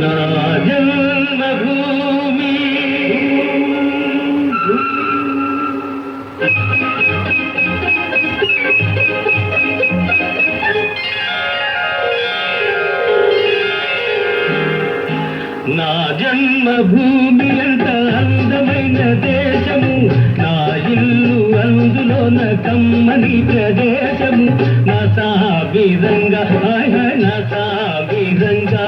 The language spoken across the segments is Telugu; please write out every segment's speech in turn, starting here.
నా జన్మభూమి ఎంత అందమైన దేశము? నా ఇల్లు అందులోన కమ్మని ప్రదేశము. నా సాబిరంగా నా సాబిరంగా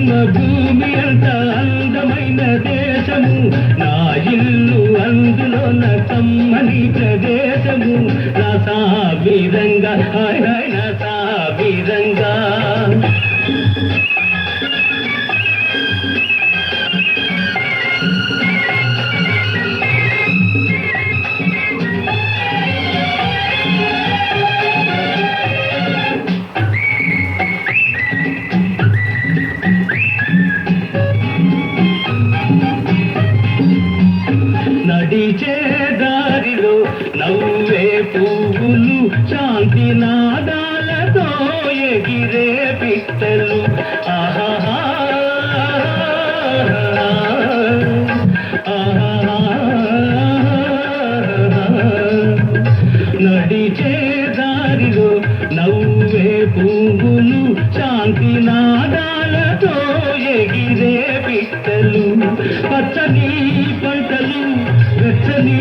జన్మభూమి అంత అందమైన దేశము. నా ఇల్లు అందులోన కమ్మని ప్రదేశము. నా సాబిరంగా హాయ్ హాయ్ నా సాబిరంగా నడిచే దారిలో నవ్వే పువ్వులు శాంతి నాదాలతో ఎగిరే పిట్టలు. ఆహాహా. నడిచే దారిలో నవ్వే పువ్వులు శాంతి నాదాలతో ఎగిరే పిట్టలు. పచ్చని పంటలు వెచ్చని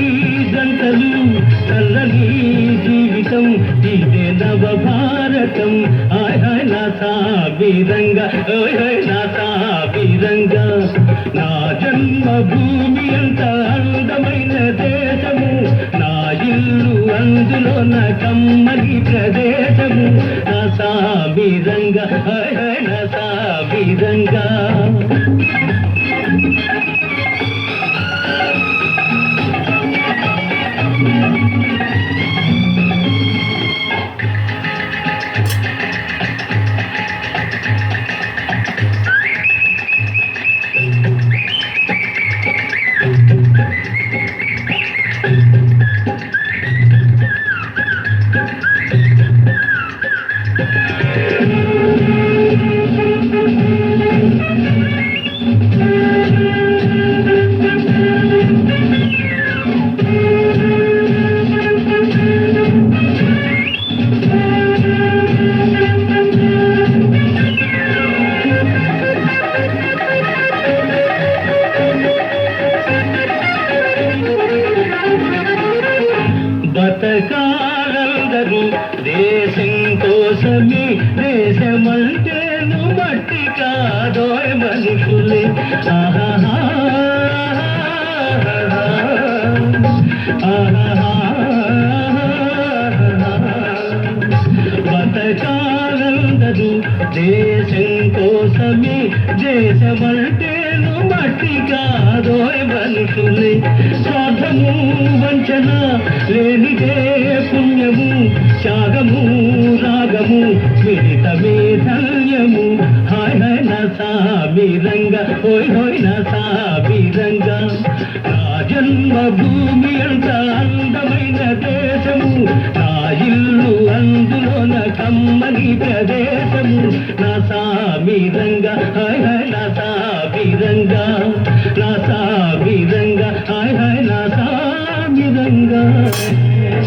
జంటలు చల్లని జీవితం ఇదే నవ భారతం ఆయ్ హాయ్ నా సాబిరంగా ఓయ్ నా సాబిరంగా నా జన్మభూమి ఎంత అందమైన దేశము. నా ఇల్లు అందులో నా కమ్మని ప్రదేశము. నా సాబిరంగా హాయ్ నా కోసమే దేశమంటేను మట్టి కాదోయ్ మనుషులే ఆహాహా బతకాలందరూ దేశం కోసమే దేశమంటేను మట్టి కాదోయ్ మనుషులే స్వార్థము వంచన లేనిదే పుణ్యము త్యాగ ధన్యము హాయ్ హాయ్ నా సాబిరంగా హోయ్ హోయ్ నా సాబిరంగా నా జన్మభూమి అంత అందమైన దేశము. నా ఇల్లు అందులోన కమ్మని ప్రదేశము. నా సాబిరంగా హాయ్ హాయ్ హాయ్ హాయ్ నా సాబిరంగా